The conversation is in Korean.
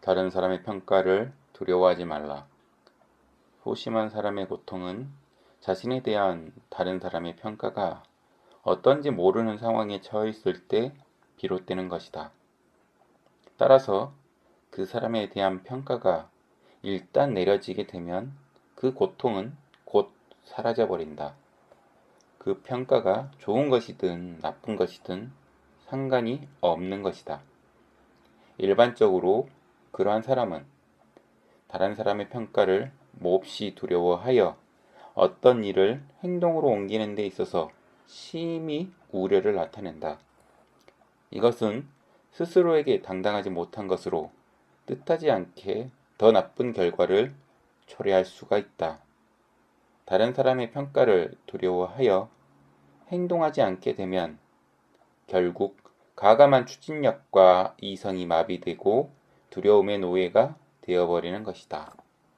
다른 사람의 평가를 두려워하지 말라. 소심한 사람의 고통은 자신에 대한 다른 사람의 평가가 어떤지 모르는 상황에 처해 있을 때 비롯되는 것이다. 따라서 그 사람에 대한 평가가 일단 내려지게 되면 그 고통은 곧 사라져 버린다. 그 평가가 좋은 것이든 나쁜 것이든 상관이 없는 것이다. 일반적으로 그러한 사람은 다른 사람의 평가를 몹시 두려워하여 어떤 일을 행동으로 옮기는 데 있어서 심히 우려를 나타낸다. 이것은 스스로에게 당당하지 못한 것으로 뜻하지 않게 더 나쁜 결과를 초래할 수가 있다. 다른 사람의 평가를 두려워하여 행동하지 않게 되면 결국 가감한 추진력과 이성이 마비되고 두려움의 노예가 되어버리는 것이다.